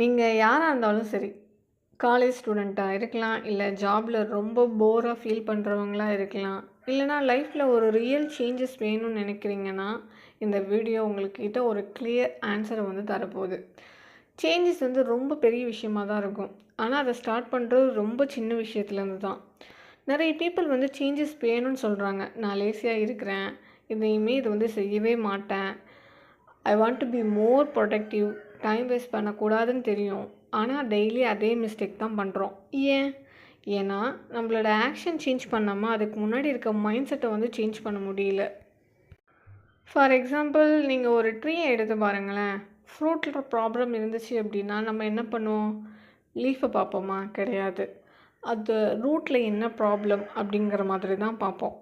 நீங்கள் யாராக இருந்தாலும் சரி காலேஜ் ஸ்டூடெண்ட்டாக இருக்கலாம் இல்லை ஜாபில் ரொம்ப போராக ஃபீல் பண்ணுறவங்களாக இருக்கலாம் இல்லைனா லைஃப்பில் ஒரு ரியல் சேஞ்சஸ் வேணும்னு நினைக்கிறீங்கன்னா இந்த வீடியோ உங்கள்கிட்ட ஒரு கிளியர் ஆன்சரை வந்து தரப்போகுது. சேஞ்சஸ் வந்து ரொம்ப பெரிய விஷயமா தான் இருக்கும். ஆனால் அதை ஸ்டார்ட் பண்ணுறது ரொம்ப சின்ன விஷயத்துலேருந்து தான். நிறைய பீப்புள் வந்து சேஞ்சஸ் வேணும்னு சொல்கிறாங்க நான் லேசியாக இருக்கிறேன். இதையுமே இது வந்து செய்யவே மாட்டேன். I want to be more productive time waste பண்ணக்கூடாதுன்னு தெரியும். ஆனால் டெய்லி அதே மிஸ்டேக் தான் பண்ணுறோம் ஏன்? ஏன்னா நம்மளோட ஆக்ஷன் சேஞ்ச் பண்ணாமல் அதுக்கு முன்னாடி இருக்க மைண்ட் செட்டை வந்து சேஞ்ச் பண்ண முடியல. ஃபார் எக்ஸாம்பிள் நீங்கள் ஒரு ட்ரீயை எடுத்து பாருங்களேன். ஃப்ரூட்டில் ப்ராப்ளம் இருந்துச்சு அப்படின்னா நம்ம என்ன பண்ணுவோம்? லீஃபை பார்ப்போமா? கிடையாது. அது ரூட்டில் என்ன ப்ராப்ளம் அப்படிங்கிற மாதிரி தான் பார்ப்போம்.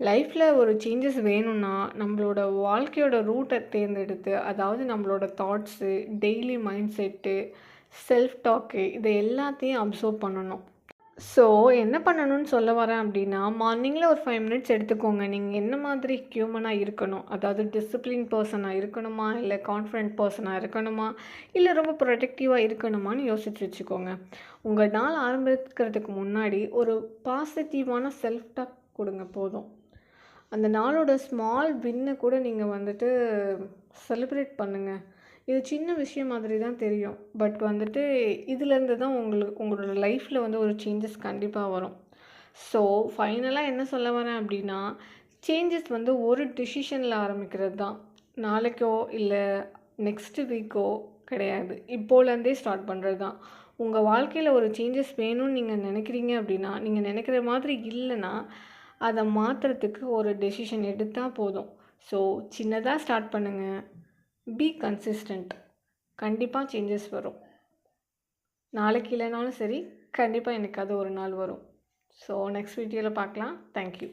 லைஃப்பில் ஒரு சேஞ்சஸ் வேணும்னா நம்மளோட வாழ்க்கையோட ரூட்டை தேர்ந்தெடுத்து அதாவது நம்மளோட thoughts daily mind set self talk இதை எல்லாத்தையும் அப்சர்வ் பண்ணணும். ஸோ என்ன பண்ணணும்னு சொல்ல வரேன் அப்படின்னா மார்னிங்கில் ஒரு ஃபைவ் மினிட்ஸ் எடுத்துக்கோங்க. நீங்கள் என்ன மாதிரி ஹியூமனாக இருக்கணும்? அதாவது டிசிப்ளின் பர்சனாக இருக்கணுமா? இல்லை கான்ஃபிடென்ட் பர்சனாக இருக்கணுமா? இல்லை ரொம்ப ப்ரொடக்டிவாக இருக்கணுமான்னு யோசிச்சு வச்சுக்கோங்க. உங்கள் நாள் ஆரம்பிக்கிறதுக்கு முன்னாடி ஒரு பாசிட்டிவான செல்ஃப் டாக் கொடுங்க போதும். அந்த நாளோட ஸ்மால் வின்னை கூட நீங்கள் வந்துட்டு செலிப்ரேட் பண்ணுங்கள் இது சின்ன விஷயம் மாதிரி தான் தெரியும். பட் வந்துட்டு இதுலேருந்து தான் உங்களுக்கு உங்களோட லைஃப்பில் வந்து ஒரு சேஞ்சஸ் கண்டிப்பாக வரும். ஸோ ஃபைனலாக என்ன சொல்ல வரேன் அப்படின்னா சேஞ்சஸ் வந்து ஒரு டிசிஷனில் ஆரம்பிக்கிறது தான். நாளைக்கோ இல்லை நெக்ஸ்ட் வீக்கோ கிடையாது. இப்போலேருந்தே ஸ்டார்ட் பண்ணுறது தான். உங்கள் வாழ்க்கையில் ஒரு சேஞ்சஸ் வேணும்னு நீங்கள் நினைக்கிறீங்க அப்படின்னா நீங்கள் நினைக்கிற மாதிரி இல்லைன்னா அதை மாற்றுறதுக்கு ஒரு டெசிஷன் எடுத்தால் போதும். ஸோ சின்னதாக ஸ்டார்ட் பண்ணுங்கள் பி கன்சிஸ்டண்ட் கண்டிப்பாக சேஞ்சஸ் வரும். நாளைக்கு இல்லைனாலும் சரி கண்டிப்பாக எனக்கு அது ஒரு நாள் வரும். ஸோ நெக்ஸ்ட் வீடியோவில் பார்க்கலாம். தேங்க்யூ